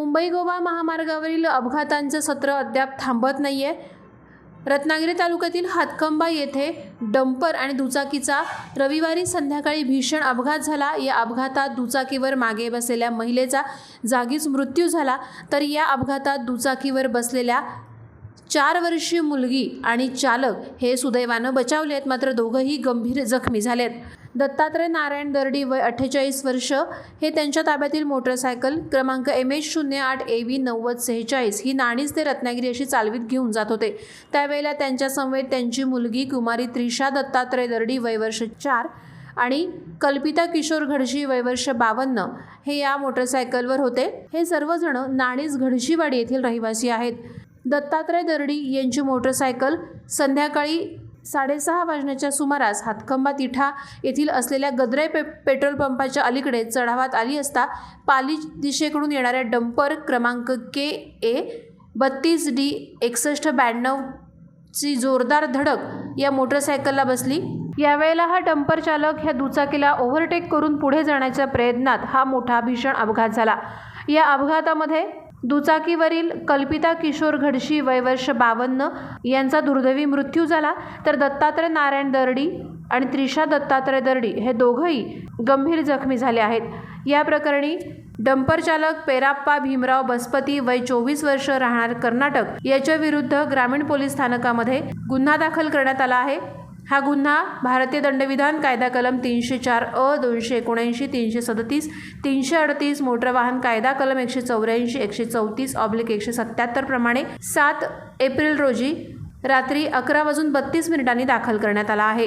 मुंबई गोवा महामार्गावरील अपघातांचं सत्र अद्याप थांबत नाही आहे रत्नागिरी तालुक्यातील हातकंबा येथे डंपर आणि दुचाकीचा रविवारी संध्याकाळी भीषण अपघात झाला. या अपघातात दुचाकीवर मागे बसलेल्या महिलेचा जागीच मृत्यू झाला. तर या अपघातात दुचाकीवर बसलेल्या चार वर्षीय मुलगी आणि चालक हे सुदैवानं बचावले आहेत. मात्र दोघंही गंभीर जखमी झालेत. दत्तात्रय नारायण दर्डी वय अठ्ठेचाळीस वर्ष. हे त्यांच्या ताब्यातील मोटरसायकल क्रमांक एम एच शून्य आठ ए व्ही नव्वद सेहेचाळीस ही नाणीच ते रत्नागिरी अशी चालवीत घेऊन जात होते. त्यावेळेला त्यांच्या समवेत त्यांची मुलगी कुमारी त्रिशा दत्तात्रय दर्डी वय वर्ष चार आणि कल्पिता किशोर घडशी वयवर्ष बावन्न हे या मोटरसायकलवर होते. हे सर्वजण नाणीज घडशीवाडी येथील रहिवासी आहेत. दत्तात्रय दर्डी यांची मोटरसायकल संध्याकाळी साडेसहा वाजण्याच्या सुमारास हातखंबा तिठा येथील असलेल्या गद्रे पे पेट्रोल पंपाच्या अलीकडे चढावात आली असता पाली दिशेकडून येणाऱ्या डंपर क्रमांक के ए बत्तीस डी एकसष्ट ब्याण्णवची जोरदार धडक या मोटरसायकलला बसली. यावेळेला हा डंपर चालक ह्या दुचाकीला ओव्हरटेक करून पुढे जाण्याच्या प्रयत्नात हा मोठा भीषण अपघात झाला. या अपघातामध्ये दुचाकीवरील कल्पिता किशोर घडशी वयवर्ष बावन्न यांचा दुर्दैवी मृत्यू झाला. तर दत्तात्रय नारायण दर्डी आणि त्रिशा दत्तात्रय दर्डी हे दोघंही गंभीर जखमी झाले आहेत. या प्रकरणी डंपर चालक पेराप्पा भीमराव बसपती वय चोवीस वर्ष राहणार कर्नाटक याच्या विरुद्ध ग्रामीण पोलीस स्थानकामध्ये गुन्हा दाखल करण्यात आला आहे. हा गुन्हा भारतीय दंडविधान कायदा कलम तीनशे चार अ दोनशे एकोणऐंशी तीनशे सदतीस तीनशे अडतीस मोटर वाहन कायदा कलम एकशे चौऱ्याऐंशी एकशे चौतीस ऑब्लिक एकशे सत्याहत्तर प्रमाणे सात एप्रिल रोजी रात्री अकरा वाजून बत्तीस मिनिटांनी दाखल करण्यात आला आहे.